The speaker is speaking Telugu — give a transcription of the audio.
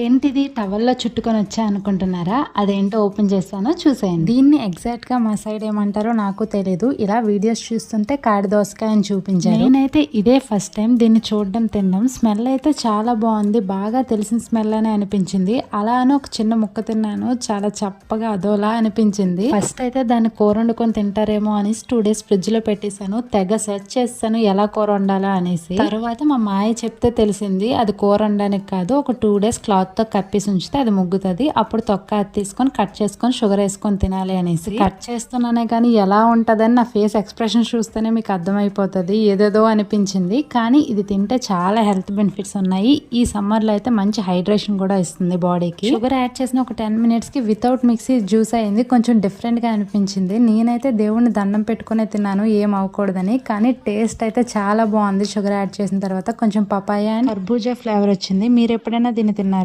ఏంటిది? టవల్లో చుట్టుకొని వచ్చా అనుకుంటున్నారా? అదేంటో ఓపెన్ చేస్తానో చూసేయండి. దీన్ని ఎగ్జాక్ట్గా మా సైడ్ ఏమంటారో నాకు తెలియదు ఇలా వీడియోస్ చూస్తుంటే కాడి దోసకాయ అని చూపించారు. నేనైతే ఇదే ఫస్ట్ టైం దీన్ని చూడడం తినడం. స్మెల్ అయితే చాలా బాగుంది. బాగా తెలిసిన స్మెల్ అనే అనిపించింది. అలా అని ఒక చిన్న ముక్క తిన్నాను. చాలా చప్పగా అదోలా అనిపించింది. ఫస్ట్ అయితే దాన్ని కూర వండుకొని తింటారేమో అని టూ డేస్ ఫ్రిడ్జ్లో పెట్టేశాను. తెగ సెర్చ్ చేస్తాను ఎలా కూర వండాలా అనేసి. తర్వాత మా మాయ చెప్తే తెలిసింది అది కూర వండడానికి కాదు ఒక టూ డేస్ క్లాత్ తో కప్పేసి ఉంచితే అది ముగ్గుతుంది. అప్పుడు తొక్క తీసుకొని కట్ చేసుకొని షుగర్ వేసుకొని తినాలి అనేసి. కట్ చేస్తున్నానే కానీ ఎలా ఉంటదని నా ఫేస్ ఎక్స్ప్రెషన్ చూస్తేనే మీకు అర్థమైపోతుంది. ఏదేదో అనిపించింది. కానీ ఇది తింటే చాలా హెల్త్ బెనిఫిట్స్ ఉన్నాయి. ఈ సమ్మర్లో అయితే మంచి హైడ్రేషన్ కూడా ఇస్తుంది బాడీకి. షుగర్ యాడ్ చేసిన ఒక టెన్ మినిట్స్కి వితౌట్ మిక్సీ జ్యూస్ అయింది. కొంచెం డిఫరెంట్గా అనిపించింది. నేనైతే దేవుణ్ణి దండం పెట్టుకునే తిన్నాను. ఏం అవ్వకూడదని కానీ టేస్ట్ అయితే చాలా బాగుంది. షుగర్ యాడ్ చేసిన తర్వాత కొంచెం పపాయ అండ్ కర్బూజా ఫ్లేవర్ వచ్చింది. మీరు ఎప్పుడైనా దీన్ని తిన్నారు?